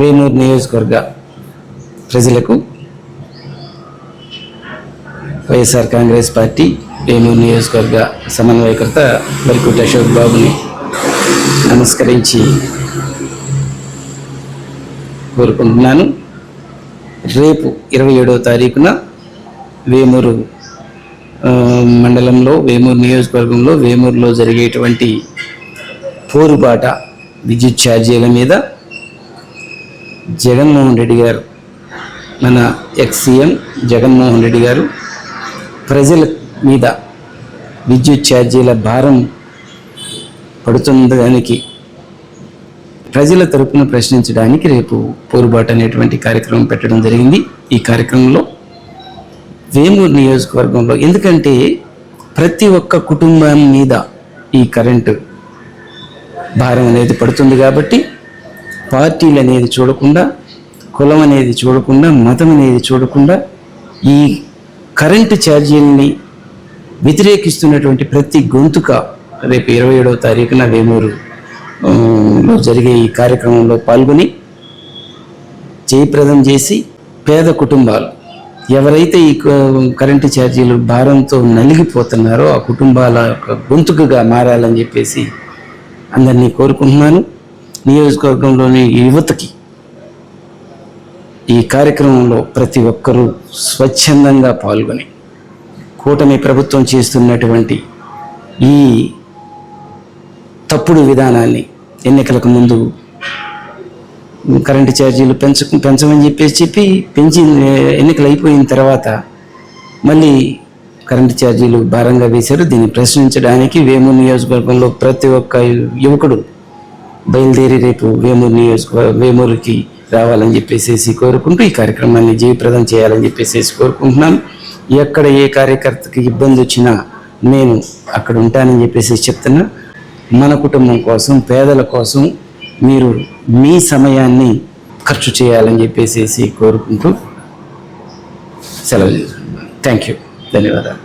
వేమూరు నియోజకవర్గ ప్రజలకు వైఎస్ఆర్ కాంగ్రెస్ పార్టీ వేమూరు నియోజకవర్గ సమన్వయకర్త వరికుట అశోక్ బాబుని నమస్కరించి కోరుకుంటున్నాను. రేపు ఇరవై ఏడవ తారీఖున వేమూరు మండలంలో వేమూరు నియోజకవర్గంలో వేమూరులో జరిగేటువంటి పోరుబాట విద్యుత్ ఛార్జీల మీద జగన్మోహన్ రెడ్డి గారు మన ఎక్స్ సీఎం జగన్మోహన్ రెడ్డి గారు ప్రజల మీద విద్యుత్ ఛార్జీల భారం పడుతుండడానికి ప్రజల తరపున ప్రశ్నించడానికి రేపు పోరుబాటు అనేటువంటి కార్యక్రమం పెట్టడం జరిగింది. ఈ కార్యక్రమంలో వేమూరు నియోజకవర్గంలో ఎందుకంటే ప్రతి ఒక్క కుటుంబం మీద ఈ కరెంటు భారం అనేది పడుతుంది కాబట్టి పార్టీలు అనేది చూడకుండా కులం అనేది చూడకుండా మతం అనేది చూడకుండా ఈ కరెంటు ఛార్జీలని వ్యతిరేకిస్తున్నటువంటి ప్రతి గొంతుక రేపు ఇరవై ఏడవ తారీఖున వేమూరు లో జరిగే ఈ కార్యక్రమంలో పాల్గొని జయప్రదం చేసి పేద కుటుంబాలు ఎవరైతే ఈ క- కరెంటు ఛార్జీలు భారంతో నలిగిపోతున్నారో ఆ కుటుంబాల యొక్క గొంతుకగా మారాలని చెప్పేసి అందరినీ కోరుకుంటున్నాను. నియోజకవర్గంలోని యువతకి ఈ కార్యక్రమంలో ప్రతి ఒక్కరూ స్వచ్ఛందంగా పాల్గొని కూటమి ప్రభుత్వం చేస్తున్నటువంటి ఈ తప్పుడు విధానాన్ని ఎన్నికలకు ముందు కరెంటు ఛార్జీలు పెంచ పెంచమని చెప్పేసి చెప్పి పెంచి ఎన్నికలు అయిపోయిన తర్వాత మళ్ళీ కరెంటు ఛార్జీలు భారంగా వేశారు. దీన్ని ప్రశ్నించడానికి వేమూరు నియోజకవర్గంలో ప్రతి ఒక్క యువకుడు బయలుదేరి రేపు వేమూరు నియోజక వేమూరుకి రావాలని చెప్పేసి కోరుకుంటూ ఈ కార్యక్రమాన్ని జయప్రదం చేయాలని చెప్పేసి కోరుకుంటున్నాను. ఎక్కడ ఏ కార్యకర్తకి ఇబ్బంది వచ్చినా నేను అక్కడ ఉంటానని చెప్పేసి చెప్తున్నా. మన కుటుంబం కోసం పేదల కోసం మీరు మీ సమయాన్ని ఖర్చు చేయాలని చెప్పేసి కోరుకుంటూ సెలవు థ్యాంక్ యూ ధన్యవాదాలు.